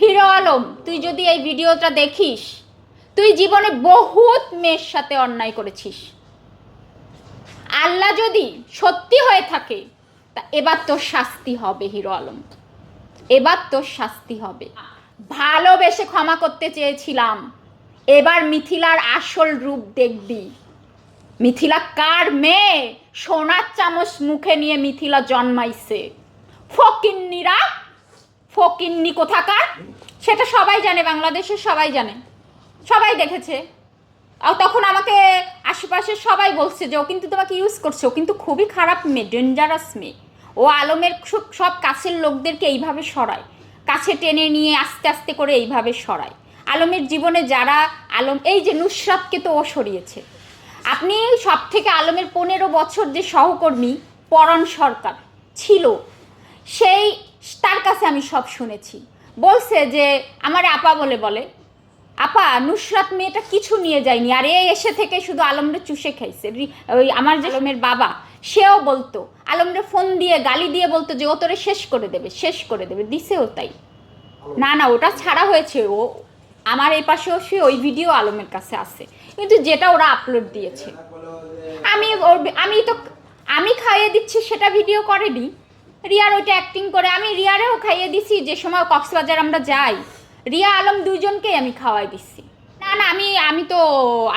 Hero Alam, তুই যদি এই ভিডিওটা দেখিস, তুই জীবনে বহুত মেয়ের সাথে অন্যায় করেছিস। আল্লাহ যদি সত্যি হয়ে থাকে, তা এবার তোর শাস্তি হবে হিরো আলম। এবার তোর শাস্তি হবে। ভালোবেসে ক্ষমা করতে চেয়েছিলাম। এবার মিথিলার আসল রূপ দেখবি। মিথিলা কার মেয়ে? সোনার চামচ মুখে নিয়ে মিথিলা জন্মাইছে। ফকিন্নিরা ফকিন্নি কোথাকার? সেটা সবাই জানে, বাংলাদেশের সবাই জানে। সবাই দেখেছে। আর তখন আমাকে আশেপাশে সবাই বলছে যে, ও কিন্তু তোমাকে ইউজ করছে। ও কিন্তু খুবই খারাপ মেয়ে ডেঞ্জারাস মেয়ে। ও আলমের সব কাছের লোকদেরকে এইভাবে সরায়। কাছে টেনে নিয়ে আস্তে আস্তে করে এইভাবে সরায়। আলমের জীবনে যারা আলম, এই যে নুসরাতকে তো ও সরিয়েছে। আপনি সব থেকে আলমের পনেরো বছর যে সহকর্মী পরণ সরকার, ছিল। সেই তার কাছে আমি সব শুনেছি। বলছে যে, আমার আপা বলে বলে, আপা, নুসরাত মেয়েটা কিছু নিয়ে যায়নি, আর এ এসে থেকে শুধু আলমরে চুষে খাইছে। ওই আমার যে আলমের বাবা, সেও বলতো, আলমরে ফোন দিয়ে, গালি দিয়ে বলতো যে, ও তোরে শেষ করে দেবে, শেষ করে দেবে। দিছেও তাই। না না, ওটা ছাড়া হয়েছে, ও, আমার এই পাশেও সে ওই ভিডিও আলমের কাছে আছে। কিন্তু যেটা ওরা আপলোড দিয়েছে। আমি আমি তো, আমি খাইয়ে দিচ্ছি, সেটা ভিডিও করেনি। রিয়ার ওইটা অ্যাক্টিং করে, আমি রিয়ারেও খাইয়ে দিছি, যে সময় কক্সবাজার আমরা যাই, রিয়া আলম দুইজনকেই আমি খাওয়াই দিচ্ছি না না, আমি আমি তো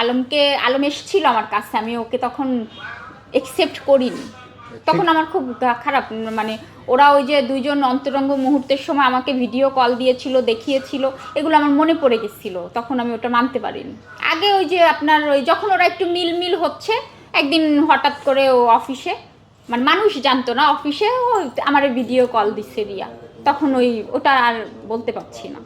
আলমকে, আলম এসেছিল আমার কাছে, আমি ওকে তখন একসেপ্ট করিনি। তখন আমার খুব খারাপ মানে ওরা ওই যে দুইজন অন্তরঙ্গ মুহূর্তের সময় আমাকে ভিডিও কল দিয়েছিল, দেখিয়েছিল, এগুলো আমার মনে পড়ে গেছিল, তখন আমি ওটা মানতে পারিনি। আগে ওই যে আপনার ওই, যখন ওরা একটু মিল মিল হচ্ছে, একদিন হঠাৎ করে ও অফিসে মানে মানুষ জানতো না অফিসে আমার ভিডিও কল দিচ্ছে রিয়া। তখন ওই ওটা আর বলতে পারছি না।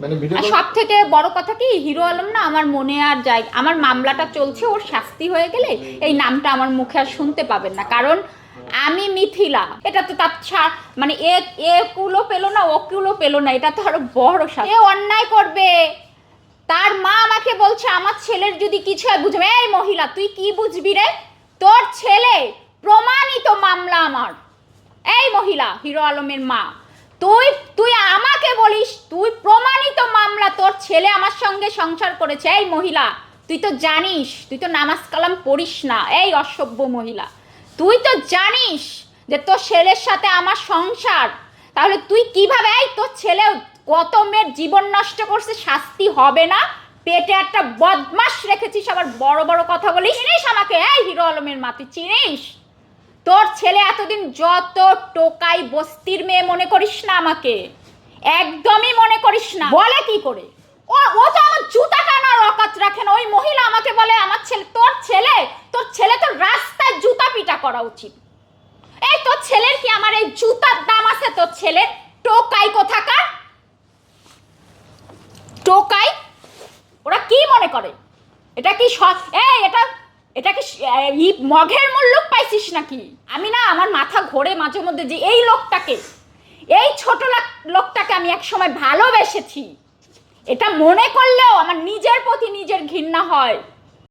মানে সব থেকে বড় কথা কি হিরো আলম না আমার মনে আর যায় আমার মামলাটা চলছে ওর শাস্তি হয়ে গেলে এই নামটা আমার মুখে আর শুনতে পাবেন না। কারণ আমি মিথিলা এটা তো তার ছা- মানে এ এ কুলো পেল না ও কুলো পেল না এটা তো আরও বড় শাস্তি। এ অন্যায় করবে। তার মা আমাকে বলছে আমার ছেলের যদি কিছু হয় বুঝবে? এই মহিলা তুই কি বুঝবি রে? তোর ছেলে প্রমাণিত মামলা আমার। এই মহিলা, হিরো আলমের মা, তুই তুই আমাকে বলিস, তুই প্রমাণিত মামলা তোর ছেলে আমার সঙ্গে সংসার করেছে। এই মহিলা, তুই তো জানিস, তুই তো নামাজ কালাম পড়িস না। এই অসভ্য মহিলা, তুই তো জানিস যে তোর ছেলের সাথে আমার সংসার। তাহলে তুই কীভাবে, এই তোর ছেলে কত মেয়ের জীবন নষ্ট করছে, শাস্তি হবে না? পেটে একটা বদমাস রেখেছিস, আবার বড় বড় কথা বলিস। চিনিস আমাকে? এই হিরো আলমের মা, তুই চিনিস? তোর ছেলে এতদিন যত টোকাই বস্তির মেয়ে মনে করিস না আমাকে একদমই মনে করিস না। বলে কি করে? ও ও তো আমার জুতা টানার অকাত রাখে না ওই মহিলা আমাকে বলে আমার ছেলে তোর ছেলে তোর ছেলে তো রাস্তায় জুতা পিটা করা উচিত। এই তোর ছেলের কি আমার এই জুতার দাম আছে? তোর ছেলের টোকাই কোথাকার? টোকাই? ওরা কি মনে করে? এটা কি এই এটা এটা কি মঘের মূল্য পাইছিস নাকি? আমি না আমার মাথা ঘোরে মাঝে মধ্যে যে এই লোকটাকে, এই ছোট লাক- লোকটাকে আমি এক সময় ভালোবেসেছি। এটা মনে করলেও আমার নিজের প্রতি নিজের ঘৃণা হয়।